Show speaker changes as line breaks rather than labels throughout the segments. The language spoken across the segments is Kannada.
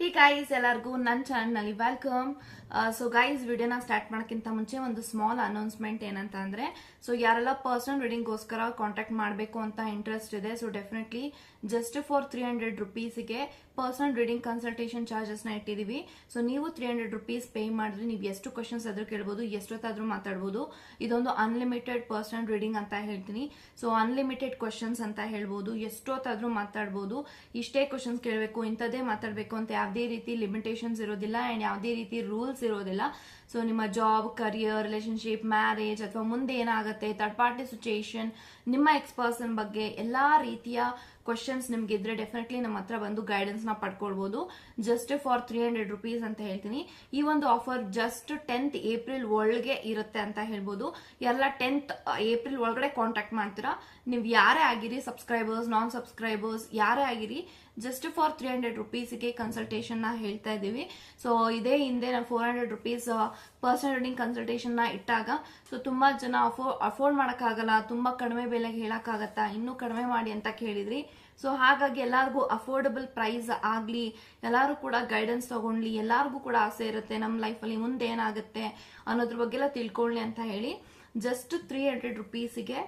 ಹೇ ಗಾಯ್ಸ್ ಎಲ್ಲರಿಗೂ ನನ್ನ ಚಾನಲ್ನಲ್ಲಿ ವೆಲ್ಕಮ್ ಸೊ ಗೈಸ್ ವಿಡಿಯೋನ ಸ್ಟಾರ್ಟ್ ಮಾಡೋಕ್ಕಿಂತ ಮುಂಚೆ ಒಂದು ಸ್ಮಾಲ್ ಅನೌನ್ಸ್ಮೆಂಟ್ ಏನಂತ ಅಂದರೆ ಸೊ ಯಾರೆಲ್ಲ ಪರ್ಸನಲ್ ರೀಡಿಂಗ್ಗೋಸ್ಕರ ಕಾಂಟ್ಯಾಕ್ಟ್ ಮಾಡಬೇಕು ಅಂತ ಇಂಟ್ರೆಸ್ಟ್ ಇದೆ so definitely just for three hundred ರುಪೀಸಿಗೆ personal reading consultation ಚಾರ್ಜಸ್ನ ಇಟ್ಟಿದ್ದೀವಿ. ಸೊ ನೀವು ತ್ರೀ ಹಂಡ್ರೆಡ್ ರುಪೀಸ್ ಪೇ ಮಾಡಿದ್ರೆ ನೀವು ಎಷ್ಟು ಕ್ವಶನ್ಸ್ ಆದರೂ ಕೇಳ್ಬೋದು, ಎಷ್ಟೊತ್ತಾದರೂ ಮಾತಾಡ್ಬೋದು. ಇದೊಂದು ಅನ್ಲಿಮಿಟೆಡ್ ಪರ್ಸನಲ್ ರೀಡಿಂಗ್ ಅಂತ ಹೇಳ್ತೀನಿ. ಸೊ ಅನ್ಲಿಮಿಟೆಡ್ ಕ್ವಶನ್ಸ್ ಅಂತ ಹೇಳ್ಬೋದು, ಎಷ್ಟೊತ್ತಾದರೂ ಮಾತಾಡ್ಬೋದು. ಇಷ್ಟೇ ಕ್ವಶನ್ಸ್ ಕೇಳಬೇಕು, ಇಂಥದ್ದೇ ಮಾತಾಡಬೇಕು ಅಂತ ಯಾವುದೇ ರೀತಿ ಲಿಮಿಟೇಷನ್ಸ್ ಇರೋದಿಲ್ಲ ಆ್ಯಂಡ್ ಯಾವುದೇ ರೀತಿ ರೂಲ್ಸ್ ಇರೋದಿಲ್ಲ. ಸೊ ನಿಮ್ಮ ಜಾಬ್ ಕರಿಯರ್ ರಿಲೇಶನ್ಶಿಪ್ ಮ್ಯಾರೇಜ್ ಅಥವಾ ಮುಂದೆ ಏನಾಗುತ್ತೆ ಥರ್ಡ್ ಪಾರ್ಟಿ ಸಿಚುಯೇಷನ್ ನಿಮ್ಮ ಎಕ್ಸ್ ಪರ್ಸನ್ ಬಗ್ಗೆ ಎಲ್ಲ ರೀತಿಯ ಕ್ವಶನ್ಸ್ ನಿಮ್ಗೆ ಇದ್ರೆ ಡೆಫಿನೆಟ್ಲಿ ನಮ್ಮ ಹತ್ರ ಬಂದು ಗೈಡೆನ್ಸ್ನ ಪಡ್ಕೊಳ್ಬಹುದು just for three hundred rupees ಅಂತ ಹೇಳ್ತೀನಿ. ಈ ಒಂದು ಆಫರ್ ಜಸ್ಟ್ ಟೆಂತ್ ಏಪ್ರಿಲ್ ಒಳಗೆ ಇರುತ್ತೆ ಅಂತ ಹೇಳ್ಬೋದು. ಎಲ್ಲ ಟೆಂತ್ ಏಪ್ರಿಲ್ ಒಳಗಡೆ ಕಾಂಟ್ಯಾಕ್ಟ್ ಮಾಡ್ತೀರಾ. ನೀವು ಯಾರೇ ಆಗಿರಿ ಸಬ್ಸ್ಕ್ರೈಬರ್ಸ್ ನಾನ್ ಸಬ್ಸ್ಕ್ರೈಬರ್ಸ್ ಯಾರೇ ಆಗಿರಿ ಜಸ್ಟ್ ಫಾರ್ ತ್ರೀ ಹಂಡ್ರೆಡ್ ರುಪೀಸ್ಗೆ ಕನ್ಸಲ್ಟೇಷನ್ನ ಹೇಳ್ತಾ ಇದ್ದೀವಿ. ಸೊ ಇದೇ ಹಿಂದೆ ನಾನು four hundred rupees personal reading ಕನ್ಸಲ್ಟೇಷನ್ನ ಇಟ್ಟಾಗ ಸೊ ತುಂಬ ಜನ ಅಫೋ ಅಫೋರ್ಡ್ ಮಾಡೋಕ್ಕಾಗಲ್ಲ, ತುಂಬ ಕಡಿಮೆ ಬೆಲೆಗೆ ಹೇಳೋಕ್ಕಾಗತ್ತಾ, ಇನ್ನೂ ಕಡಿಮೆ ಮಾಡಿ ಅಂತ ಕೇಳಿದ್ರಿ. ಸೊ ಹಾಗಾಗಿ ಎಲ್ಲರಿಗೂ ಅಫೋರ್ಡಬಲ್ ಪ್ರೈಸ್ ಆಗಲಿ, ಎಲ್ಲರೂ ಕೂಡ ಗೈಡೆನ್ಸ್ ತಗೊಂಡ್ಲಿ, ಎಲ್ಲರಿಗೂ ಕೂಡ ಆಸೆ ಇರುತ್ತೆ ನಮ್ಮ ಲೈಫಲ್ಲಿ ಮುಂದೆ ಏನಾಗುತ್ತೆ ಅನ್ನೋದ್ರ ಬಗ್ಗೆ ಎಲ್ಲ ತಿಳ್ಕೊಳ್ಳಿ ಅಂತ ಹೇಳಿ ಜಸ್ಟ್ ತ್ರೀ ಹಂಡ್ರೆಡ್ ರುಪೀಸಿಗೆ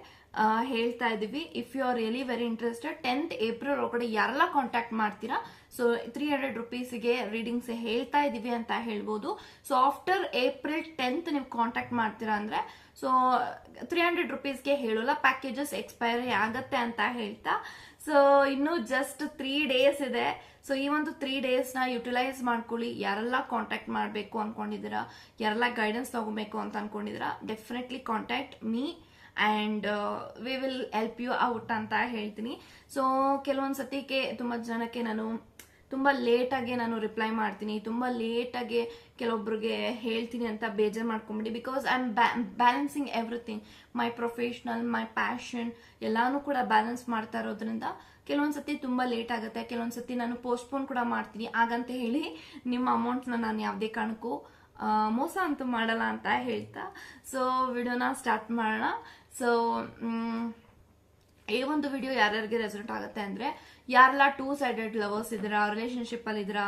ಹೇಳ್ತಾ ಇದ್ದೀವಿ. If you are really very interested tenth April ಒಳಗಡೆ ಯಾರೆಲ್ಲ ಕಾಂಟ್ಯಾಕ್ಟ್ ಮಾಡ್ತೀರಾ? ಸೊ ತ್ರೀ ಹಂಡ್ರೆಡ್ ರುಪೀಸ್ಗೆ ರೀಡಿಂಗ್ಸ್ ಹೇಳ್ತಾ ಇದೀವಿ ಅಂತ ಹೇಳ್ಬೋದು. ಸೊ ಆಫ್ಟರ್ ಏಪ್ರಿಲ್ ಟೆಂತ್ ನೀವು ಕಾಂಟ್ಯಾಕ್ಟ್ ಮಾಡ್ತೀರಾ ಅಂದ್ರೆ ಸೊ ತ್ರೀ ಹಂಡ್ರೆಡ್ ರುಪೀಸ್ಗೆ ಹೇಳೋಲ್ಲ ಪ್ಯಾಕೇಜಸ್ ಎಕ್ಸ್ಪೈರಿ ಆಗತ್ತೆ ಅಂತ ಹೇಳ್ತಾ. ಸೊ ಇನ್ನು ಜಸ್ಟ್ ತ್ರೀ ಡೇಸ್ ಇದೆ. ಸೊ ಈ ಒಂದು ತ್ರೀ ಡೇಸ್ನ ಯುಟಿಲೈಸ್ ಮಾಡ್ಕೊಳ್ಳಿ. ಯಾರೆಲ್ಲ ಕಾಂಟ್ಯಾಕ್ಟ್ ಮಾಡಬೇಕು ಅಂದ್ಕೊಂಡಿದ್ದೀರಾ ಯಾರೆಲ್ಲ ಗೈಡೆನ್ಸ್ ತಗೋಬೇಕು ಅಂತ ಅಂದ್ಕೊಂಡಿದ್ದೀರಾ definitely contact me and we will help you out ಅಂತ ಹೇಳ್ತೀನಿ. ಸೊ ಕೆಲವೊಂದು ಸತಿಗೆ ತುಂಬ ಜನಕ್ಕೆ ನಾನು ತುಂಬ ಲೇಟಾಗೆ ನಾನು ರಿಪ್ಲೈ ಮಾಡ್ತೀನಿ. ತುಂಬ ಲೇಟಾಗೆ ಕೆಲವೊಬ್ರಿಗೆ ಹೇಳ್ತೀನಿ ಅಂತ ಬೇಜಾರು ಮಾಡ್ಕೊಂಬಿಡಿ. Because I am balancing everything my professional my passion ಎಲ್ಲಾನು ಕೂಡ ಬ್ಯಾಲೆನ್ಸ್ ಮಾಡ್ತಾ ಇರೋದ್ರಿಂದ ಕೆಲವೊಂದು ಸತಿ ತುಂಬ ಲೇಟ್ ಆಗುತ್ತೆ. ಕೆಲವೊಂದು ಸತಿ ನಾನು ಪೋಸ್ಟ್ಪೋನ್ ಕೂಡ ಮಾಡ್ತೀನಿ. ಹಾಗಂತ ಹೇಳಿ ನಿಮ್ಮ ಅಮೌಂಟ್ನ ನಾನು ಯಾವುದೇ ಕಾರಣಕ್ಕೂ ಮೋಸ ಅಂತೂ ಮಾಡಲ್ಲ ಅಂತ ಹೇಳ್ತಾ. ಸೊ ವಿಡಿಯೋನ ಸ್ಟಾರ್ಟ್ ಮಾಡೋಣ. ಸೊ ಈ ಒಂದು ವಿಡಿಯೋ ಯಾರ್ಯಾರಿಗೆ ರೆಸಲ್ಟ್ ಆಗುತ್ತೆ ಅಂದರೆ ಯಾರೆಲ್ಲ ಟೂ ಸೈಡೆಡ್ ಲವರ್ಸ್ ಇದ್ದೀರಾ ರಿಲೇಷನ್ಶಿಪ್ಪಲ್ಲಿ ಇದ್ದೀರಾ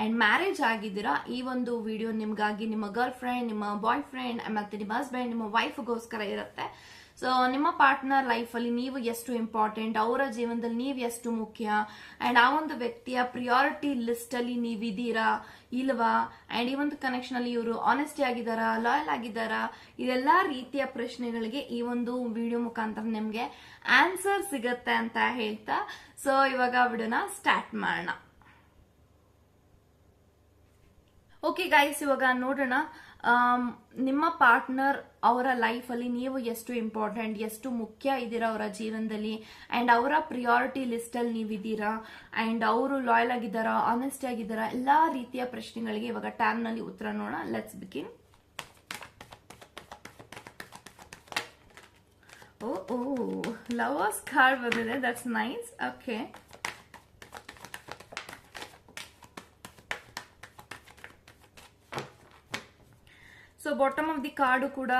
ಅಂಡ್ ಮ್ಯಾರೇಜ್ ಆಗಿದ್ದೀರಾ, ಈ ಒಂದು ವಿಡಿಯೋ ನಿಮಗಾಗಿ ನಿಮ್ಮ ಗರ್ಲ್ ಫ್ರೆಂಡ್ ನಿಮ್ಮ ಬಾಯ್ ಫ್ರೆಂಡ್ ಮತ್ತು ನಿಮ್ಮ ಹಸ್ಬೆಂಡ್ ನಿಮ್ಮ ವೈಫ್ಗೋಸ್ಕರ ಇರುತ್ತೆ. ಸೊ ನಿಮ್ಮ ಪಾರ್ಟ್ನರ್ ಲೈಫಲ್ಲಿ ನೀವು ಎಷ್ಟು ಇಂಪಾರ್ಟೆಂಟ್ ಅವರ ಜೀವನದಲ್ಲಿ ನೀವು ಎಷ್ಟು ಮುಖ್ಯ ಅಂಡ್ ಆ ಒಂದು ವ್ಯಕ್ತಿಯ ಪ್ರಿಯಾರಿಟಿ ಲಿಸ್ಟ್ ಅಲ್ಲಿ ನೀವಿದ್ದೀರಾ ಇಲ್ವಾ? ಅಂಡ್ ಈ ಒಂದು ಕನೆಕ್ಷನ್ ಅಲ್ಲಿ ಇವರು ಆನೆಸ್ಟಿ ಆಗಿದ್ದಾರಾ ಲಾಯಲ್ ಆಗಿದ್ದಾರಾ? ಇದೆಲ್ಲ ರೀತಿಯ ಪ್ರಶ್ನೆಗಳಿಗೆ ಈ ಒಂದು ವಿಡಿಯೋ ಮುಖಾಂತರ ನಿಮಗೆ ಆನ್ಸರ್ ಸಿಗತ್ತೆ ಅಂತ ಹೇಳ್ತಾ ಸೊ ಇವಾಗ ವಿಡಿಯೋನ ಸ್ಟಾರ್ಟ್ ಮಾಡೋಣ. ಓಕೆ ಗೈಸ್ ಇವಾಗ ನೋಡೋಣ ನಿಮ್ಮ ಪಾರ್ಟ್ನರ್ ಅವರ ಲೈಫಲ್ಲಿ ನೀವು ಎಷ್ಟು ಇಂಪಾರ್ಟೆಂಟ್ ಎಷ್ಟು ಮುಖ್ಯ ಇದ್ದೀರಾ ಅವರ ಜೀವನದಲ್ಲಿ? ಅಂಡ್ ಅವರ ಪ್ರಿಯಾರಿಟಿ ಲಿಸ್ಟಲ್ಲಿ ನೀವಿದ್ದೀರಾ? ಅಂಡ್ ಅವರು ಲಾಯಲ್ ಆಗಿದ್ದಾರಾ ಆನೆಸ್ಟ್ ಆಗಿದ್ದಾರಾ? ಎಲ್ಲಾ ರೀತಿಯ ಪ್ರಶ್ನೆಗಳಿಗೆ ಇವಾಗ ಟ್ಯಾಮ್ನಲ್ಲಿ ಉತ್ತರ ನೋಡೋಣ. Let's begin oh oh lovers card ಬಂದಿದೆ. That's nice okay so bottom of the card ಕೂಡ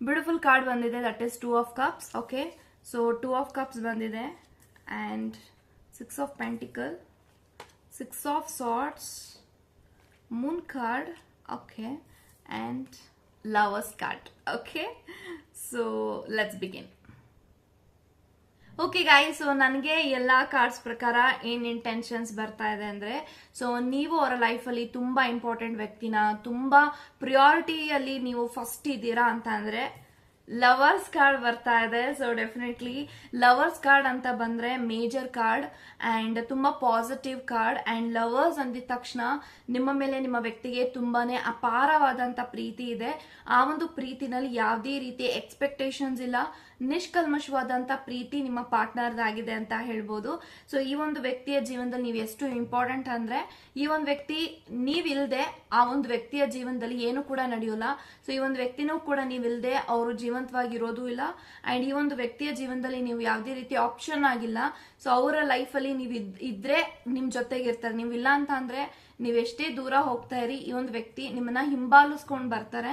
ಬ್ಯೂಟಿಫುಲ್ ಕಾರ್ಡ್ ಬಂದಿದೆ that is two of cups okay so two of cups ಬಂದಿದೆ and six of pentacle six of swords moon card okay and lovers card okay so let's begin okay guy so ನನಗೆ ಎಲ್ಲ ಕಾರ್ಡ್ಸ್ ಪ್ರಕಾರ ಏನ್ ಇಂಟೆನ್ಷನ್ಸ್ ಬರ್ತಾ ಇದೆ ಅಂದ್ರೆ ಸೊ ನೀವು ಅವರ ಲೈಫಲ್ಲಿ ತುಂಬಾ ಇಂಪಾರ್ಟೆಂಟ್ ವ್ಯಕ್ತಿನ, ತುಂಬಾ ಪ್ರಿಯಾರಿಟಿಯಲ್ಲಿ ನೀವು ಫಸ್ಟ್ ಇದ್ದೀರಾ ಅಂತ ಅಂದರೆ ಲವರ್ಸ್ ಕಾರ್ಡ್ ಬರ್ತಾ ಇದೆ. ಸೊ ಡೆಫಿನೆಟ್ಲಿ ಲವರ್ಸ್ ಕಾರ್ಡ್ ಅಂತ ಬಂದ್ರೆ ಮೇಜರ್ ಕಾರ್ಡ್ ಅಂಡ್ ತುಂಬಾ ಪಾಸಿಟಿವ್ ಕಾರ್ಡ್ ಅಂಡ್ ಲವರ್ಸ್ ಅಂದಿದ ತಕ್ಷಣ ನಿಮ್ಮ ಮೇಲೆ ನಿಮ್ಮ ವ್ಯಕ್ತಿಗೆ ತುಂಬಾನೇ ಅಪಾರವಾದಂತ ಪ್ರೀತಿ ಇದೆ. ಆ ಒಂದು ಪ್ರೀತಿನಲ್ಲಿ ಯಾವುದೇ ರೀತಿ ಎಕ್ಸ್ಪೆಕ್ಟೇಷನ್ಸ್ ಇಲ್ಲ. ನಿಷ್ಕಲ್ಮಶವಾದಂತ ಪ್ರೀತಿ ನಿಮ್ಮ ಪಾರ್ಟ್ನರ್ದಾಗಿದೆ ಅಂತ ಹೇಳ್ಬೋದು. ಸೊ ಈ ಒಂದು ವ್ಯಕ್ತಿಯ ಜೀವನದಲ್ಲಿ ನೀವು ಎಷ್ಟು ಇಂಪಾರ್ಟೆಂಟ್ ಅಂದರೆ, ಈ ಒಂದು ವ್ಯಕ್ತಿ ನೀವಿಲ್ಲದೆ ಆ ಒಂದು ವ್ಯಕ್ತಿಯ ಜೀವನದಲ್ಲಿ ಏನು ಕೂಡ ನಡೆಯೋಲ್ಲ. ಸೊ ಈ ಒಂದು ವ್ಯಕ್ತಿನೂ ಕೂಡ ನೀವಿಲ್ಲದೆ ಅವರು ಜೀವಂತವಾಗಿರೋದು ಇಲ್ಲ. ಆ್ಯಂಡ್ ಈ ಒಂದು ವ್ಯಕ್ತಿಯ ಜೀವನದಲ್ಲಿ ನೀವು ಯಾವುದೇ ರೀತಿ ಆಪ್ಷನ್ ಆಗಿಲ್ಲ. ಸೊ ಅವರ ಲೈಫಲ್ಲಿ ನೀವು ಇದ್ದರೆ ನಿಮ್ಮ ನಿಮ್ ಜೊತೆಗೆ ಇರ್ತಾರೆ ನೀವು ಇಲ್ಲ ಅಂತ ನೀವು ನೀವೆಷ್ಟೇ ದೂರ ಹೋಗ್ತಾ ಇರಿ, ಈ ಒಂದು ವ್ಯಕ್ತಿ ನಿಮ್ಮನ್ನ ಹಿಂಬಾಲಿಸ್ಕೊಂಡು ಬರ್ತಾರೆ.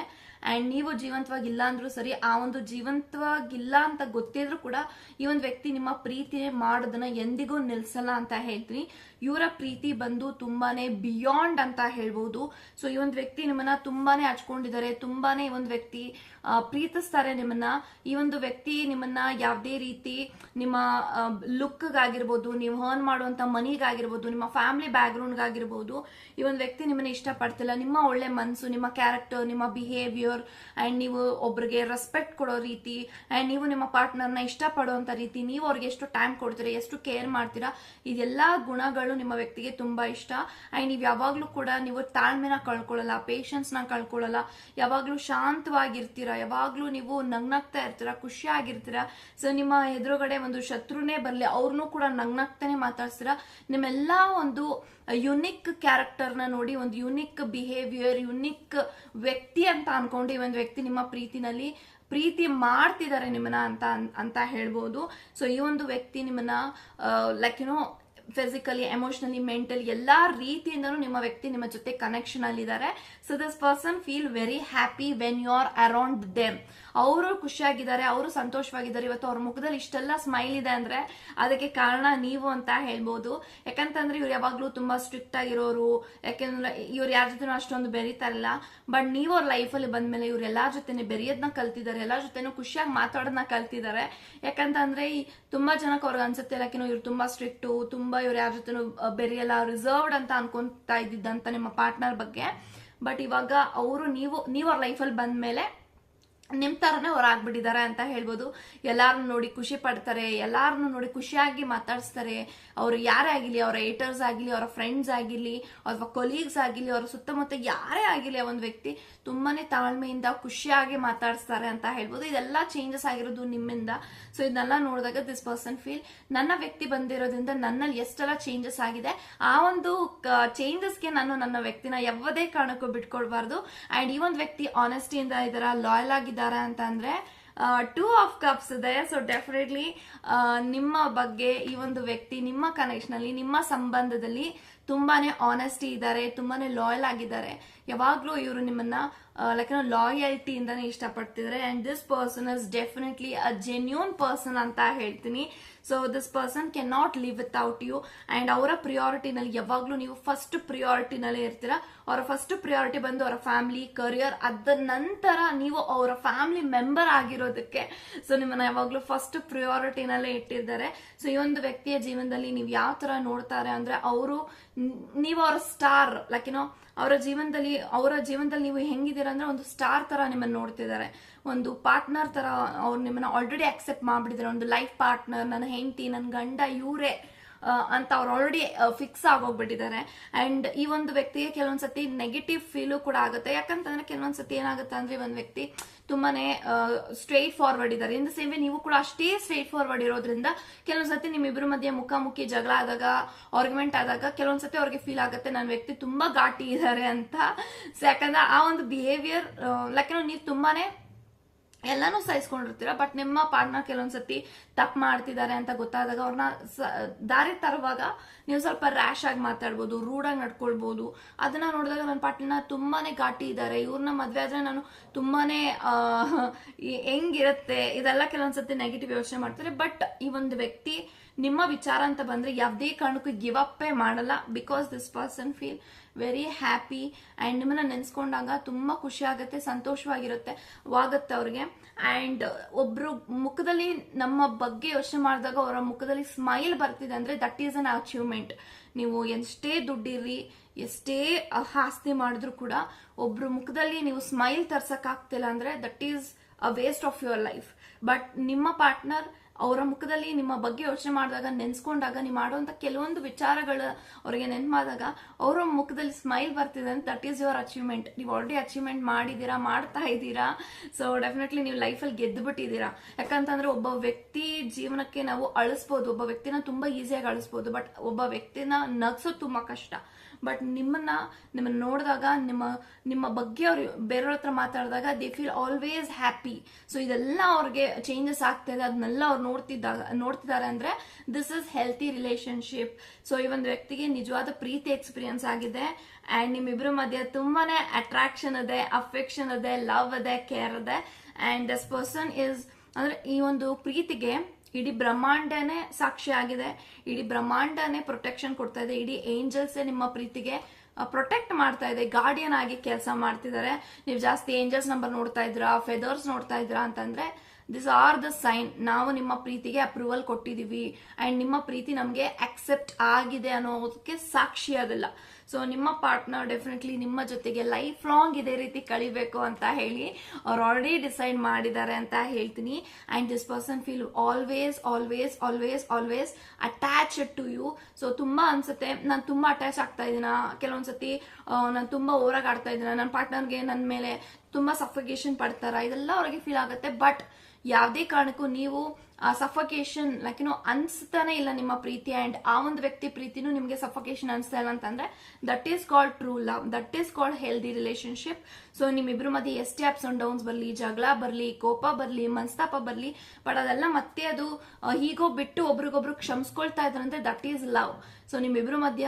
ಅಂಡ್ ನೀವು ಜೀವಂತವಾಗಿಲ್ಲ ಅಂದ್ರೂ ಸರಿ, ಆ ಒಂದು ಜೀವಂತವಾಗಿಲ್ಲ ಅಂತ ಗೊತ್ತಿದ್ರು ಕೂಡ ಈ ಒಂದು ವ್ಯಕ್ತಿ ನಿಮ್ಮ ಪ್ರೀತಿ ಮಾಡೋದನ್ನ ಎಂದಿಗೂ ನಿಲ್ಸಲ್ಲ ಅಂತ ಹೇಳ್ತೀನಿ. ಇವರ ಪ್ರೀತಿ ಬಂದು ತುಂಬಾನೇ ಬಿಯಾಂಡ್ ಅಂತ ಹೇಳ್ಬೋದು. ಸೊ ಈ ಒಂದು ವ್ಯಕ್ತಿ ನಿಮ್ಮನ್ನ ತುಂಬಾನೇ ಹಚ್ಕೊಂಡಿದ್ದಾರೆ, ತುಂಬಾನೇ ಒಂದು ವ್ಯಕ್ತಿ ಪ್ರೀತಿಸ್ತಾರೆ ನಿಮ್ಮನ್ನ. ಈ ಒಂದು ವ್ಯಕ್ತಿ ನಿಮ್ಮನ್ನ ಯಾವುದೇ ರೀತಿ ನಿಮ್ಮ ಲುಕ್ಗಾಗಿರ್ಬೋದು ನೀವು ಹರ್ನ್ ಮಾಡುವಂತ ಮನಿಗಾಗಿರ್ಬೋದು, ನಿಮ್ಮ ಫ್ಯಾಮಿಲಿ ಬ್ಯಾಕ್ಗ್ರೌಂಡ್ಗಾಗಿರ್ಬೋದು ಈ ಒಂದು ವ್ಯಕ್ತಿ ನಿಮ್ಮನ್ನ ಇಷ್ಟಪಡ್ತಿಲ್ಲ. ನಿಮ್ಮ ಒಳ್ಳೆ ಮನಸ್ಸು ನಿಮ್ಮ ಕ್ಯಾರೆಕ್ಟರ್ ನಿಮ್ಮ ಬಿಹೇವಿಯರ್ ಅಂಡ್ ನೀವು ಒಬ್ರಿಗೆ ರೆಸ್ಪೆಕ್ಟ್ ಕೊಡೋ ರೀತಿ ಅಂಡ್ ನೀವು ನಿಮ್ಮ ಪಾರ್ಟ್ನರ್ನ ಇಷ್ಟಪಡುವಂತ ರೀತಿ, ನೀವು ಅವ್ರಿಗೆ ಎಷ್ಟು ಟೈಮ್ ಕೊಡ್ತೀರಾ, ಎಷ್ಟು ಕೇರ್ ಮಾಡ್ತೀರಾ, ಇದೆಲ್ಲ ಗುಣಗಳು ನಿಮ್ಮ ವ್ಯಕ್ತಿಗೆ ತುಂಬಾ ಇಷ್ಟ. ಅಂಡ್ ನೀವು ಯಾವಾಗ್ಲೂ ಕೂಡ ನೀವು ತಾಳ್ಮೆನ ಕಳ್ಕೊಳ್ಳಲ್ಲ ಪೇಷನ್ಸ್ನ ಕಳ್ಕೊಳ್ಳಲ್ಲ. ಯಾವಾಗ್ಲೂ ಶಾಂತವಾಗಿರ್ತೀರ, ಯಾವಾಗ್ಲೂ ನೀವು ನಗ್ನಗ್ತಾ ಇರ್ತೀರಾ, ಖುಷಿಯಾಗಿರ್ತೀರಾ. ಸೊ ನಿಮ್ಮ ಎದುರುಗಡೆ ಒಂದು ಶತ್ರುನೇ ಬರಲಿ ಅವ್ರನ್ನೂ ಕೂಡ ನಗ್ನಾಗ್ತಾನೆ ಮಾತಾಡ್ತೀರಾ ನಿಮ್ಮೆಲ್ಲಾ ಒಂದು ಯುನಿಕ್ ಕ್ಯಾರೆಕ್ಟರ್ನ ನೋಡಿ, ಒಂದು ಯುನಿಕ್ ಬಿಹೇವಿಯರ್ ಯುನಿಕ್ ವ್ಯಕ್ತಿ ಅಂತ ಅನ್ಕೊಂಡು ಈ ಒಂದು ವ್ಯಕ್ತಿ ನಿಮ್ಮ ಪ್ರೀತಿನಲ್ಲಿ ಪ್ರೀತಿ ಮಾಡ್ತಿದ್ದಾರೆ ನಿಮ್ಮನ್ನ ಅಂತ ಅಂತ ಹೇಳ್ಬೋದು. ಸೊ ಈ ಒಂದು ವ್ಯಕ್ತಿ ನಿಮ್ಮನ್ನ like you know physically emotionally mentally ಎಲ್ಲಾ ರೀತಿಯಿಂದನೂ ನಿಮ್ಮ ವ್ಯಕ್ತಿ ನಿಮ್ಮ ಜೊತೆ ಕನೆಕ್ಷನ್ ಅಲ್ಲಿ ಇದ್ದಾರೆ so this person feel very happy when you are around them ಅವರು ಖುಷಿಯಾಗಿದ್ದಾರೆ, ಅವರು ಸಂತೋಷವಾಗಿದ್ದಾರೆ. ಇವತ್ತು ಅವ್ರ ಮುಖದಲ್ಲಿ ಇಷ್ಟೆಲ್ಲ ಸ್ಮೈಲ್ ಇದೆ ಅಂದ್ರೆ ಅದಕ್ಕೆ ಕಾರಣ ನೀವು ಅಂತ ಹೇಳ್ಬೋದು. ಯಾಕಂತಂದ್ರೆ ಇವ್ರು ಯಾವಾಗ್ಲೂ ತುಂಬಾ ಸ್ಟ್ರಿಕ್ಟ್ ಆಗಿರೋರು, ಯಾಕೆಂದ್ರೆ ಇವ್ರು ಯಾರ ಜೊತೆನೂ ಅಷ್ಟೊಂದು ಬೆರೀತಾರಲ್ಲ ಬಟ್ ನೀವು ಅವ್ರ ಲೈಫಲ್ಲಿ ಬಂದ್ಮೇಲೆ ಇವ್ರು ಎಲ್ಲಾರ ಜೊತೆನೆ ಬೆರೆಯೋದನ್ನ ಕಲ್ತಿದ್ದಾರೆ, ಎಲ್ಲಾರ ಜೊತೆನೂ ಖುಷಿಯಾಗಿ ಮಾತಾಡೋದನ್ನ ಕಲ್ತಿದ್ದಾರೆ. ಯಾಕಂತಂದ್ರೆ ತುಂಬಾ ಜನಕ್ಕೆ ಅವ್ರಿಗೆ ಅನ್ಸುತ್ತೆ ಯಾಕೆನೋ ಇವ್ರು ತುಂಬಾ ಸ್ಟ್ರಿಕ್ಟು ತುಂಬಾ ಇವ್ರು ಯಾರ ಜೊತೆ ಬೆರೆಯಲ್ಲ ರಿಸರ್ವ್ಡ್ ಅಂತ ಅನ್ಕೊಂತಾ ಇದ್ದಿದ್ದಂತ ನಿಮ್ಮ ಪಾರ್ಟ್ನರ್ ಬಗ್ಗೆ. ಬಟ್ ಇವಾಗ ಅವರು ನೀವು ನೀವು ಅವ್ರ ಲೈಫಲ್ಲಿ ಬಂದ್ಮೇಲೆ ನಿಮ್ ತರನೇ ಅವ್ರು ಆಗ್ಬಿಟ್ಟಿದ್ದಾರೆ ಅಂತ ಹೇಳ್ಬೋದು. ಎಲ್ಲಾರನ್ನು ನೋಡಿ ಖುಷಿ ಪಡ್ತಾರೆ ಎಲ್ಲಾರನ್ನು ನೋಡಿ ಖುಷಿಯಾಗಿ ಮಾತಾಡಿಸ್ತಾರೆ. ಅವರು ಯಾರೇ ಆಗಿರಲಿ ಅವರ ಏಟರ್ಸ್ ಆಗಿರಲಿ ಅವರ ಫ್ರೆಂಡ್ಸ್ ಆಗಿರಲಿ ಅಥವಾ ಕೊಲೀಗ್ಸ್ ಆಗಿರಲಿ ಅವರ ಸುತ್ತಮುತ್ತ ಯಾರೇ ಆಗಿರಲಿ ಒಂದು ವ್ಯಕ್ತಿ ತುಂಬಾನೇ ತಾಳ್ಮೆಯಿಂದ, ಖುಷಿಯಾಗಿ ಮಾತಾಡಿಸ್ತಾರೆ ಅಂತ ಹೇಳ್ಬೋದು. ಇದೆಲ್ಲ ಚೇಂಜಸ್ ಆಗಿರೋದು ನಿಮ್ಮಿಂದ. ಸೊ ಇದನ್ನೆಲ್ಲ ನೋಡಿದಾಗ ದಿಸ್ ಪರ್ಸನ್ ಫೀಲ್ ನನ್ನ ವ್ಯಕ್ತಿ ಬಂದಿರೋದ್ರಿಂದ ನನ್ನಲ್ಲಿ ಎಷ್ಟೆಲ್ಲ ಚೇಂಜಸ್ ಆಗಿದೆ. ಆ ಒಂದು ಚೇಂಜಸ್ಗೆ ನಾನು ನನ್ನ ವ್ಯಕ್ತಿನ ಯಾವುದೇ ಕಾರಣಕ್ಕೂ ಬಿಟ್ಕೊಡ್ಬಾರ್ದು. ಅಂಡ್ ಈ ಒಂದು ವ್ಯಕ್ತಿ ಆನೆಸ್ಟಿಯಿಂದ ಇದರ ಲಾಯಲ್ ಆಗಿದ್ದಾರೆ ಅಂತ ಅಂದ್ರೆ ಟೂ ಆಫ್ ಕಪ್ಸ್ ಇದೆ. ಸೊ ಡೆಫಿನೆಟ್ಲಿ ನಿಮ್ಮ ಬಗ್ಗೆ ಈ ಒಂದು ವ್ಯಕ್ತಿ, ನಿಮ್ಮ ಕನೆಕ್ಷನ್ ಅಲ್ಲಿ, ನಿಮ್ಮ ಸಂಬಂಧದಲ್ಲಿ ತುಂಬಾನೇ ಆನೆಸ್ಟಿ ಇದ್ದಾರೆ, ತುಂಬಾನೇ ಲಾಯಲ್ ಆಗಿದ್ದಾರೆ. ಯಾವಾಗಲೂ ಇವರು ನಿಮ್ಮನ್ನ ಲೈಕ್ ಲಾಯಲ್ಟಿಯಿಂದಾನೇ ಇಷ್ಟಪಡ್ತಿದ್ದಾರೆ and this person is definitely a genuine person ಅಂತ ಹೇಳ್ತೀನಿ. So this person can not live without you and ಅವರ ಪ್ರಿಯಾರಿಟಿನಲ್ಲಿ ಯಾವಾಗಲೂ ನೀವು ಫಸ್ಟ್ ಪ್ರಿಯಾರಿಟಿನಲ್ಲೇ ಇರ್ತೀರಾ? ಅವರ ಫಸ್ಟ್ ಪ್ರಿಯಾರಿಟಿ ಬಂದು ಅವರ ಫ್ಯಾಮಿಲಿ ಕರಿಯರ್ ಅದ ನಂತರ ನೀವು ಅವರ ಫ್ಯಾಮಿಲಿ ಮೆಂಬರ್ ಆಗಿರೋದಕ್ಕೆ. ಸೊ ನಿಮ್ಮನ್ನ ಯಾವಾಗಲೂ ಫಸ್ಟ್ ಪ್ರಿಯಾರಿಟಿನಲ್ಲೇ ಇಟ್ಟಿದ್ದಾರೆ. ಸೊ ಈ ಒಂದು ವ್ಯಕ್ತಿಯ ಜೀವನದಲ್ಲಿ ನೀವು ಯಾವ ತರ ನೋಡ್ತಾರೆ ಅಂದ್ರೆ, ಅವರು ನೀವು ಅವರ ಸ್ಟಾರ್ ಲೈಕ್ ಏನೋ ಅವರ ಜೀವನದಲ್ಲಿ ಅವರ ಜೀವನದಲ್ಲಿ ನೀವು ಹೆಂಗಿದ್ದೀರಾ ಅಂದ್ರೆ ಒಂದು ಸ್ಟಾರ್ ತರ ನಿಮ್ಮನ್ನ ನೋಡ್ತಿದ್ದಾರೆ. ಒಂದು ಪಾರ್ಟ್ನರ್ ತರ ಅವ್ರು ನಿಮ್ಮನ್ನ ಆಲ್ರೆಡಿ ಅಕ್ಸೆಪ್ಟ್ ಮಾಡ್ಬಿಟ್ಟಿದ್ದಾರೆ. ಒಂದು ಲೈಫ್ ಪಾರ್ಟ್ನರ್ ನನ್ನ ಹೆಂಡತಿ ನನ್ನ ಗಂಡ, ಇವರೇ. ಅಂತ ಅವ್ರು ಆಲ್ರೆಡಿ ಫಿಕ್ಸ್ ಆಗೋಗ್ಬಿಟ್ಟಿದ್ದಾರೆ. ಅಂಡ್ ಈ ಒಂದು ವ್ಯಕ್ತಿಗೆ ಕೆಲವೊಂದ್ಸತಿ ನೆಗೆಟಿವ್ ಫೀಲು ಕೂಡ ಆಗುತ್ತೆ. ಯಾಕಂತಂದ್ರೆ ಕೆಲವೊಂದ್ಸತಿ ಏನಾಗುತ್ತೆ ಅಂದ್ರೆ ಒಂದು ವ್ಯಕ್ತಿ ತುಂಬಾನೇ ಸ್ಟ್ರೈಟ್ ಫಾರ್ವರ್ಡ್ ಇದ್ದಾರೆ. ಇನ್ ದ ಸೇಮ್ ವೇ ನೀವು ಕೂಡ ಅಷ್ಟೇ ಸ್ಟ್ರೈಟ್ ಫಾರ್ವರ್ಡ್ ಇರೋದ್ರಿಂದ ಕೆಲವೊಂದ್ಸತಿ ನಿಮ್ಮಿಬ್ಬರ ಮಧ್ಯೆ ಮುಖಾಮುಖಿ ಜಗಳ ಆದಾಗ ಆರ್ಗ್ಯುಮೆಂಟ್ ಆದಾಗ ಕೆಲವೊಂದ್ಸತಿ ಅವ್ರಿಗೆ ಫೀಲ್ ಆಗುತ್ತೆ ನನ್ನ ವ್ಯಕ್ತಿ ತುಂಬಾ ಘಾಟಿ ಇದ್ದಾರೆ ಅಂತ. ಯಾಕಂದ್ರೆ ಆ ಒಂದು ಬಿಹೇವಿಯರ್ ಲೈಕ್ ನೀವು ತುಂಬಾನೇ ಎಲ್ಲಾನು ಸಹಿಸ್ಕೊಂಡಿರ್ತೀರ ಬಟ್ ನಿಮ್ಮ ಪಾರ್ಟ್ನರ್ ಕೆಲವೊಂದ್ಸತಿ ತಪ್ಪು ಮಾಡ್ತಿದ್ದಾರೆ ಅಂತ ಗೊತ್ತಾದಾಗ ಅವ್ರನ್ನ ದಾರಿ ತರುವಾಗ ನೀವು ಸ್ವಲ್ಪ ರ್ಯಾಶ್ ಆಗಿ ಮಾತಾಡ್ಬೋದು, ರೂಢಾಗಿ ನಡ್ಕೊಳ್ಬೋದು. ಅದನ್ನ ನೋಡಿದಾಗ ನನ್ನ ಪಾರ್ಟ್ನರ್ ತುಂಬಾನೇ ಘಾಟಿ ಇದ್ದಾರೆ ಇವ್ರನ್ನ ಮದ್ವೆ ಆದ್ರೆ ನಾನು ತುಂಬಾನೇ ಹೆಂಗಿರುತ್ತೆ, ಇದೆಲ್ಲ ಕೆಲವೊಂದ್ಸತಿ ನೆಗೆಟಿವ್ ಯೋಚನೆ ಮಾಡ್ತಾರೆ. ಬಟ್ ಈ ಒಂದು ವ್ಯಕ್ತಿ ನಿಮ್ಮ ವಿಚಾರ ಅಂತ ಬಂದ್ರೆ ಯಾವುದೇ ಕಾರಣಕ್ಕೂ ಗಿವ್ ಅಪ್ಪೇ ಮಾಡಲ್ಲ because this person feel very happy and ನಿಮ್ಮನ್ನ ನೆನೆಸ್ಕೊಂಡಾಗ ತುಂಬ ಖುಷಿ ಆಗುತ್ತೆ, ಸಂತೋಷವಾಗಿರುತ್ತೆ, ವಾಗುತ್ತೆ ಅವ್ರಿಗೆ. ಆ್ಯಂಡ್ ಒಬ್ರು ಮುಖದಲ್ಲಿ ನಮ್ಮ ಬಗ್ಗೆ ಯೋಚನೆ ಮಾಡಿದಾಗ ಅವರ ಮುಖದಲ್ಲಿ ಸ್ಮೈಲ್ ಬರ್ತಿದೆ ಅಂದರೆ ದಟ್ ಈಸ್ ಅನ್ ಅಚೀವ್ಮೆಂಟ್ ನೀವು ಎಷ್ಟೇ ದುಡ್ಡಿರ್ರಿ, ಎಷ್ಟೇ ಆಸ್ತಿ ಮಾಡಿದ್ರು ಕೂಡ ಒಬ್ರು ಮುಖದಲ್ಲಿ ನೀವು ಸ್ಮೈಲ್ ತರ್ಸೋಕ್ಕಾಗ್ತಿಲ್ಲ ಅಂದ್ರೆ that is a waste of your life but ನಿಮ್ಮ ಪಾರ್ಟ್ನರ್ ಅವರ ಮುಖದಲ್ಲಿ ನಿಮ್ಮ ಬಗ್ಗೆ ಯೋಚನೆ ಮಾಡಿದಾಗ, ನೆನ್ಸ್ಕೊಂಡಾಗ, ನೀವು ಮಾಡುವಂತ ಕೆಲವೊಂದು ವಿಚಾರಗಳು ಅವರಿಗೆ ನೆನ್ಪಾದಾಗ ಅವರ ಮುಖದಲ್ಲಿ ಸ್ಮೈಲ್ ಬರ್ತಿದೆ ಅಂತ ದಟ್ ಈಸ್ ಯುವರ್ ಅಚೀವ್ಮೆಂಟ್ ನೀವು ಆಲ್ರೆಡಿ ಅಚೀವ್ಮೆಂಟ್ ಮಾಡಿದೀರಾ ಮಾಡ್ತಾ ಇದ್ದೀರಾ ಸೊ ಡೆಫಿನೆಟ್ಲಿ ನೀವು ಲೈಫಲ್ಲಿ ಗೆದ್ದು ಬಿಟ್ಟಿದ್ದೀರಾ ಯಾಕಂತಂದ್ರೆ ಒಬ್ಬ ವ್ಯಕ್ತಿ ಜೀವನಕ್ಕೆ ನಾವು ಅಳಿಸ್ಬೋದು, ಒಬ್ಬ ವ್ಯಕ್ತಿನ ತುಂಬಾ ಈಸಿಯಾಗಿ ಅಳಿಸ್ಬೋದು ಬಟ್ ಒಬ್ಬ ವ್ಯಕ್ತಿನ ನಗ್ಸೋದು ತುಂಬಾ ಕಷ್ಟ. ಬಟ್ ನಿಮ್ಮನ್ನ ನಿಮ್ಮನ್ನ ನೋಡಿದಾಗ, ನಿಮ್ಮ ನಿಮ್ಮ ಬಗ್ಗೆ ಅವ್ರು ಬೇರೆಯವ್ರ ಹತ್ರ ಮಾತಾಡಿದಾಗ they feel always happy so ಇದೆಲ್ಲ ಅವ್ರಿಗೆ ಚೇಂಜಸ್ ಆಗ್ತಾ ಇದೆ. ಅದನ್ನೆಲ್ಲ ಅವ್ರು ನೋಡ್ತಿದ್ದಾಗ, ನೋಡ್ತಿದ್ದಾರೆ ಅಂದ್ರೆ this is healthy relationship so ಈ ಒಂದು ವ್ಯಕ್ತಿಗೆ ನಿಜವಾದ ಪ್ರೀತಿ ಎಕ್ಸ್ಪೀರಿಯನ್ಸ್ ಆಗಿದೆ. ಅಂಡ್ ನಿಮ್ಮಿಬ್ಬರ ಮಧ್ಯೆ ತುಂಬಾನೇ ಅಟ್ರಾಕ್ಷನ್ ಇದೆ ಅಫೆಕ್ಷನ್ ಇದೆ ಲವ್ ಇದೆ ಕೇರ್ ಇದೆ. ಅಂಡ್ ದಿಸ್ ಪರ್ಸನ್ ಇಸ್ ಅಂದ್ರೆ ಈ ಒಂದು ಪ್ರೀತಿಗೆ ಇಡೀ ಬ್ರಹ್ಮಾಂಡನೇ ಸಾಕ್ಷಿ ಆಗಿದೆ. ಇಡೀ ಬ್ರಹ್ಮಾಂಡನೇ ಪ್ರೊಟೆಕ್ಷನ್ ಕೊಡ್ತಾ ಇದೆ. ಇಡೀ ಏಂಜಲ್ಸ್ ನಿಮ್ಮ ಪ್ರೀತಿಗೆ ಪ್ರೊಟೆಕ್ಟ್ ಮಾಡ್ತಾ ಇದೆ. ಗಾರ್ಡಿಯನ್ ಆಗಿ ಕೆಲಸ ಮಾಡ್ತಿದ್ದಾರೆ. ನೀವು ಜಾಸ್ತಿ ಏಂಜಲ್ಸ್ ನಂಬರ್ ನೋಡ್ತಾ ಇದ್ರಾ ಫೆದರ್ಸ್ ನೋಡ್ತಾ ಇದ್ರಾ ಅಂತಂದ್ರೆ ದಿಸ್ ಆರ್ ದ ಸೈನ್ ನಾವು ನಿಮ್ಮ ಪ್ರೀತಿಗೆ ಅಪ್ರೂವಲ್ ಕೊಟ್ಟಿದೀವಿ ಅಂಡ್ ನಿಮ್ಮ ಪ್ರೀತಿ ನಮಗೆ ಅಕ್ಸೆಪ್ಟ್ ಆಗಿದೆ ಅನ್ನೋದಕ್ಕೆ ಸಾಕ್ಷಿ ಅದಲ್ಲ ಸೊ ನಿಮ್ಮ ಪಾರ್ಟ್ನರ್ ಡೆಫಿನೆಟ್ಲಿ ನಿಮ್ಮ ಜೊತೆಗೆ ಲೈಫ್ ಲಾಂಗ್ ಇದೇ ರೀತಿ ಕಳಿಬೇಕು ಅಂತ ಹೇಳಿ ಅವ್ರು ಆಲ್ರೆಡಿ ಡಿಸೈಡ್ ಮಾಡಿದ್ದಾರೆ ಅಂತ ಹೇಳ್ತೀನಿ. And this person feel always always always always attach to you so ತುಂಬ ಅನ್ಸುತ್ತೆ. ನಾನು ತುಂಬ ಅಟ್ಯಾಚ್ ಆಗ್ತಾ ಇದೀನ ಕೆಲವೊಂದ್ಸತಿ ನಾನು ತುಂಬ ಓರಾಗಿ ಆಡ್ತಾ ಇದ್ದೀನ? ನನ್ನ ಪಾರ್ಟ್ನರ್ಗೆ ನನ್ನ ಮೇಲೆ ತುಂಬ ಸಫಿಕೇಶನ್ ಪಡ್ತಾರ? ಇದೆಲ್ಲ ಅವ್ರಿಗೆ ಫೀಲ್ ಆಗುತ್ತೆ. ಬಟ್ ಯಾವುದೇ ಕಾರಣಕ್ಕೂ ನೀವು ಸಫಕೇಶನ್ ಲೈಕ್ ಏನೋ ಅನ್ಸ್ತಾನೆ ಇಲ್ಲ ನಿಮ್ಮ ಪ್ರೀತಿ ಅಂಡ್ ಆ ಒಂದು ವ್ಯಕ್ತಿ ಪ್ರೀತಿನೂ ನಿಮಗೆ ಸಫಕೇಶನ್ ಅನ್ಸ್ತಾ ಇಲ್ಲ ಅಂತಂದ್ರೆ that is called true love that is called healthy relationship so ನಿಮ್ಮಿಬ್ರು ಮಧ್ಯೆ ಎಷ್ಟೇ ಅಪ್ಸ್ ಅಂಡ್ ಡೌನ್ಸ್ ಬರಲಿ, ಜಗಳ ಬರಲಿ, ಕೋಪ ಬರಲಿ, ಮನಸ್ತಾಪ ಬರಲಿ ಬಟ್ ಅದೆಲ್ಲ ಮತ್ತೆ ಅದು ಹೀಗೋ ಬಿಟ್ಟು ಒಬ್ರಿಗೊಬ್ರು ಕ್ಷಮಿಸ್ಕೊಳ್ತಾ ಇದ್ರಂದ್ರೆ ದಟ್ ಈಸ್ ಲವ್ ಸೊ ನಿಮ್ಮಿಬ್ರು ಮಧ್ಯ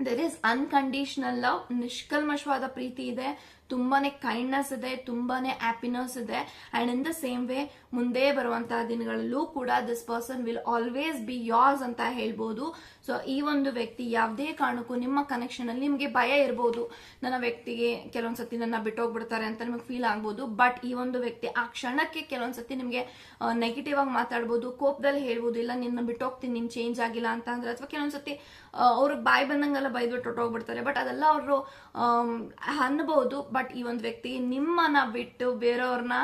ದೆರ್ ಈಸ್ ಅನ್ಕಂಡೀಷನಲ್ ಲವ್ ನಿಷ್ಕಲ್ಮಶವಾದ ಪ್ರೀತಿ ಇದೆ. ತುಂಬಾನೇ ಕೈಂಡ್ನೆಸ್ ಇದೆ, ತುಂಬಾನೇ ಹ್ಯಾಪಿನೆಸ್ ಇದೆ. And in the same way ಮುಂದೆ ಬರುವಂತಹ ದಿನಗಳಲ್ಲೂ ಕೂಡ this person will always be yours ಅಂತ ಹೇಳ್ಬೋದು. ಸೊ ಈ ಒಂದು ವ್ಯಕ್ತಿ ಯಾವುದೇ ಕಾರಣಕ್ಕೂ ನಿಮ್ಮ ಕನೆಕ್ಷನ್ ಅಲ್ಲಿ ನಿಮಗೆ ಭಯ ಇರಬಹುದು ನನ್ನ ವ್ಯಕ್ತಿಗೆ ಕೆಲವೊಂದ್ಸತಿ ನನ್ನ ಬಿಟ್ಟೋಗ್ಬಿಡ್ತಾರೆ ಅಂತ ನಿಮಗೆ ಫೀಲ್ ಆಗ್ಬೋದು. ಬಟ್ ಈ ಒಂದು ವ್ಯಕ್ತಿ ಆ ಕ್ಷಣಕ್ಕೆ ಕೆಲವೊಂದ್ಸತಿ ನಿಮಗೆ ನೆಗೆಟಿವ್ ಆಗಿ ಮಾತಾಡ್ಬೋದು, ಕೋಪದಲ್ಲಿ ಹೇಳ್ಬೋದು, ಇಲ್ಲ ನಿನ್ನ ಬಿಟ್ಟೋಗ್ತೀನಿ ನಿನ್ ಚೇಂಜ್ ಆಗಿಲ್ಲ ಅಂತ ಅಂದ್ರೆ ಅಥವಾ ಕೆಲವೊಂದ್ಸತಿ ಅವ್ರಿಗೆ ಬಾಯಿ ಬಂದಂಗೆಲ್ಲ ಬೈದ್ಬಿಟ್ಟು ಹೊಟ್ಟೋಗ್ಬಿಡ್ತಾರೆ ಬಟ್ ಅದೆಲ್ಲ ಅವರು ಅನ್ಬೋದು. ಬಟ್ ಈ ಒಂದು ವ್ಯಕ್ತಿ ನಿಮ್ಮನ್ನ ಬಿಟ್ಟು ಬೇರೆಯವ್ರನ್ನ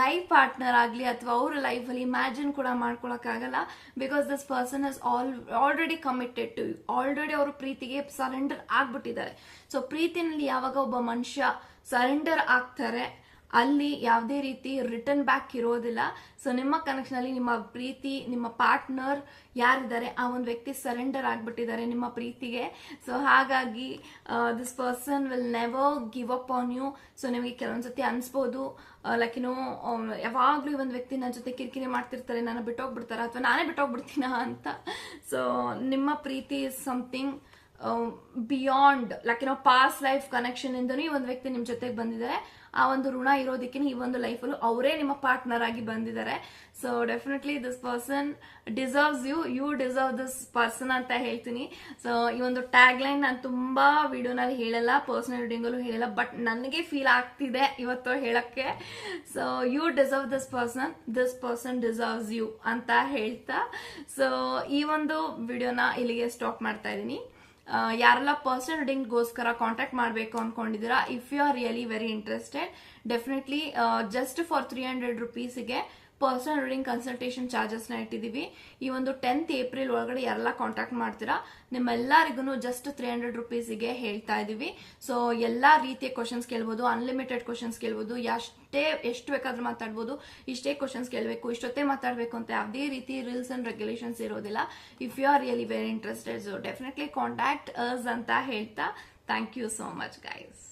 ಲೈಫ್ ಪಾರ್ಟ್ನರ್ ಆಗಲಿ ಅಥವಾ ಅವ್ರ ಲೈಫಲ್ಲಿ ಇಮ್ಯಾಜಿನ್ ಕೂಡ ಮಾಡ್ಕೊಳಕ್ಕಾಗಲ್ಲ because this person is all already committed to you already ಅವರು ಪ್ರೀತಿಗೆ ಸರೆಂಡರ್ ಆಗ್ಬಿಟ್ಟಿದ್ದಾರೆ. ಸೊ ಪ್ರೀತಿನಲ್ಲಿ ಯಾವಾಗ ಒಬ್ಬ ಮನುಷ್ಯ ಸರೆಂಡರ್ ಆಗ್ತಾರೆ ಅಲ್ಲಿ ಯಾವುದೇ ರೀತಿ ರಿಟರ್ನ್ ಬ್ಯಾಕ್ ಇರೋದಿಲ್ಲ. ಸೊ ನಿಮ್ಮ ಕನೆಕ್ಷನಲ್ಲಿ ನಿಮ್ಮ ಪ್ರೀತಿ, ನಿಮ್ಮ ಪಾರ್ಟ್ನರ್ ಯಾರಿದ್ದಾರೆ, ಆ ಒಂದು ವ್ಯಕ್ತಿ ಸರೆಂಡರ್ ಆಗಿಬಿಟ್ಟಿದ್ದಾರೆ ನಿಮ್ಮ ಪ್ರೀತಿಗೆ. ಸೊ ಹಾಗಾಗಿ this person will never give up on you so ನಿಮಗೆ ಕೆಲವೊಂದ್ಸತಿ ಅನಿಸ್ಬೋದು. ಲೈಕ್ ಏನೋ ಯಾವಾಗಲೂ ಈ ಒಂದು ವ್ಯಕ್ತಿ ನನ್ನ ಜೊತೆ ಕಿರಿಕಿರಿ ಮಾಡ್ತಿರ್ತಾರೆ, ನಾನು ಬಿಟ್ಟೋಗ್ಬಿಡ್ತಾರೆ ಅಥವಾ ನಾನೇ ಬಿಟ್ಟೋಗ್ಬಿಡ್ತೀನ ಅಂತ. ಸೊ ನಿಮ್ಮ ಪ್ರೀತಿ ಇಸ್ ಸಮಥಿಂಗ್ ಬಿಯಾಂಡ್ ಲೈಕ್ ಏನೋ ಪಾಸ್ ಲೈಫ್ ಕನೆಕ್ಷನ್ ಇಂದನೂ ಈ ಒಂದು ವ್ಯಕ್ತಿ ನಿಮ್ ಜೊತೆಗೆ ಬಂದಿದ್ದಾರೆ. ಆ ಒಂದು ಋಣ ಇರೋದಕ್ಕೆ ಈ ಒಂದು ಲೈಫಲ್ಲೂ ಅವರೇ ನಿಮ್ಮ ಪಾರ್ಟ್ನರ್ ಆಗಿ ಬಂದಿದ್ದಾರೆ. So definitely this person deserves you you deserve this person ಅಂತ ಹೇಳ್ತೀನಿ. ಸೊ ಈ ಒಂದು ಟ್ಯಾಗ್ ಲೈನ್ ನಾನು ತುಂಬಾ ವಿಡಿಯೋನಲ್ಲಿ ಹೇಳಲ್ಲ ಪರ್ಸನಲ್ ರೀಡಿಂಗಲ್ಲೂ ಹೇಳಲ್ಲ ಬಟ್ ನನಗೆ ಫೀಲ್ ಆಗ್ತಿದೆ ಇವತ್ತು ಹೇಳಕ್ಕೆ. So you deserve this person this person deserves you ಅಂತ ಹೇಳ್ತಾ. ಸೊ ಈ ಒಂದು ವಿಡಿಯೋನ ಇಲ್ಲಿಗೆ ಸ್ಟಾಪ್ ಮಾಡ್ತಾ ಇದ್ದೀನಿ. ಯಾರೆಲ್ಲ ಪರ್ಸನಲ್ ರೀಡಿಂಗ್ಗೋಸ್ಕರ ಕಾಂಟ್ಯಾಕ್ಟ್ ಮಾಡಬೇಕು ಅನ್ಕೊಂಡಿದ್ದೀರಾ if you are really very interested definitely just for three hundred ರುಪೀಸ್ಗೆ personal reading consultation ಚಾರ್ಜಸ್ನ ಇಟ್ಟಿದ್ದೀವಿ. ಈ ಒಂದು ಟೆಂತ್ ಏಪ್ರಿಲ್ ಒಳಗಡೆ ಯಾರೆಲ್ಲ ಕಾಂಟ್ಯಾಕ್ಟ್ ಮಾಡ್ತೀರಾ? ನಿಮ್ಮೆಲ್ಲರಿಗೂ ಜಸ್ಟ್ ತ್ರೀ ಹಂಡ್ರೆಡ್ ರುಪೀಸಿಗೆ ಹೇಳ್ತಾ ಇದ್ದೀವಿ. ಸೊ ಎಲ್ಲ ರೀತಿಯ ಕ್ವಶನ್ಸ್ ಕೇಳ್ಬೋದು ಅನ್ಲಿಮಿಟೆಡ್ ಕ್ವಶನ್ಸ್ ಕೇಳ್ಬೋದು, ಎಷ್ಟೇ, ಎಷ್ಟು ಬೇಕಾದ್ರೂ ಮಾತಾಡ್ಬೋದು, ಇಷ್ಟೇ ಕ್ವಶನ್ಸ್ ಕೇಳಬೇಕು, ಇಷ್ಟೊತ್ತೇ ಮಾತಾಡಬೇಕು ಅಂತ ಯಾವುದೇ ರೀತಿ ರೂಲ್ಸ್ ಅಂಡ್ ರೆಗ್ಯುಲೇಷನ್ಸ್ ಇರೋದಿಲ್ಲ. If you are really very interested so definitely contact us ಅಂತ ಹೇಳ್ತಾ thank you so much guys